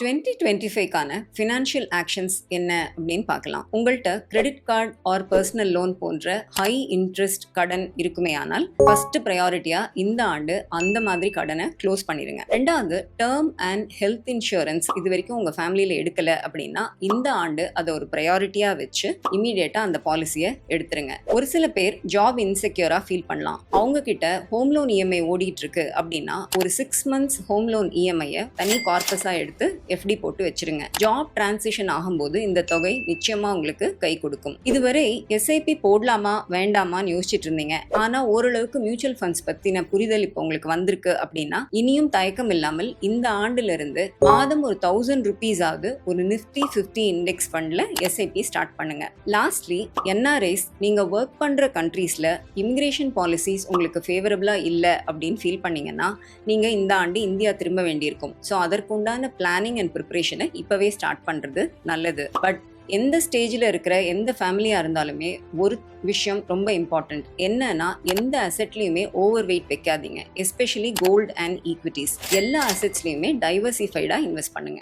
Twenty twenty ஃபைவ்க்கான financial actions என்ன அப்படின்னு பார்க்கலாம். உங்கள்கிட்ட credit card or personal loan போன்ற ஹை இன்ட்ரெஸ்ட் கடன் இருக்குமே ஆனால் ஃபர்ஸ்ட் ப்ரையாரிட்டியா இந்த ஆண்டு அந்த மாதிரி கடனை க்ளோஸ் பண்ணிடுங்க ரெண்டாவது டேர்ம் அண்ட் ஹெல்த் இன்சூரன்ஸ் இது வரைக்கும் உங்க ஃபேமிலியில எடுக்கல அப்படின்னா இந்த ஆண்டு அதை ஒரு ப்ரையாரிட்டியா வச்சு இமீடியட்டா அந்த பாலிசியை எடுத்துருங்க. ஒரு சில பேர் ஜாப் இன்செக்யூரா ஃபீல் பண்ணலாம். அவங்க கிட்ட ஹோம் லோன் இஎம்ஐ ஓடிட்டு இருக்கு அப்படின்னா ஒரு சிக்ஸ் மந்த்ஸ் ஹோம் லோன் இஎம்ஐயை தனி கார்பஸா எடுத்து எஃப்டி போட்டு வச்சிருங்க. ஜாப் டிரான்சிஷன் ஆகும்போது இந்த தொகை நிச்சயமா உங்களுக்கு கை கொடுக்கும். இதுவரை எஸ்ஐபி போடலாமா வேண்டாமான்னு யோசிச்சுட்டு இருந்தீங்க. ஆனா ஓரளவுக்கு மியூச்சுவல் ஃபண்ட்ஸ் பத்தின புரிதல் இப்போ உங்களுக்கு வந்திருக்கு அப்படின்னா இனியும் தயக்கம் இல்லாமல் இந்த ஆண்டுல இருந்து மாதம் ஒரு தௌசண்ட் ருபீஸ் ஆகுது ஒரு நிஃப்டி ஃபிஃப்டி இண்டெக்ஸ் ஃபண்ட்ல எஸ்ஐபி ஸ்டார்ட் பண்ணுங்க. லாஸ்ட்லி என்ஆர்ஐஸ் நீங்க ஒர்க் பண்ற கண்ட்ரீஸ்ல இமிகிரேஷன் பாலிசிஸ் உங்களுக்கு ஃபேவரபிளா இல்ல அப்படின்னு ஃபீல் பண்ணீங்கன்னா நீங்க இந்த ஆண்டு இந்தியா திரும்ப வேண்டியிருக்கும். ஸோ அதற்குண்டான பிளானிங் அண்ட் ப்ரிப்பரேஷனை இப்போவே ஸ்டார்ட் பண்றது நல்லது. பட் எந்த ஸ்டேஜில் இருக்கிற எந்த ஃபேமிலியாக இருந்தாலுமே ஒரு விஷயம் ரொம்ப இம்பார்ட்டண்ட் என்னன்னா எந்த அசெட்லையுமே ஓவர் வெயிட் வைக்காதீங்க. எஸ்பெஷலி கோல்டு அண்ட் ஈக்விட்டிஸ் எல்லா அசெட்ஸ்லையுமே டைவர்சிஃபைடாக இன்வெஸ்ட் பண்ணுங்க.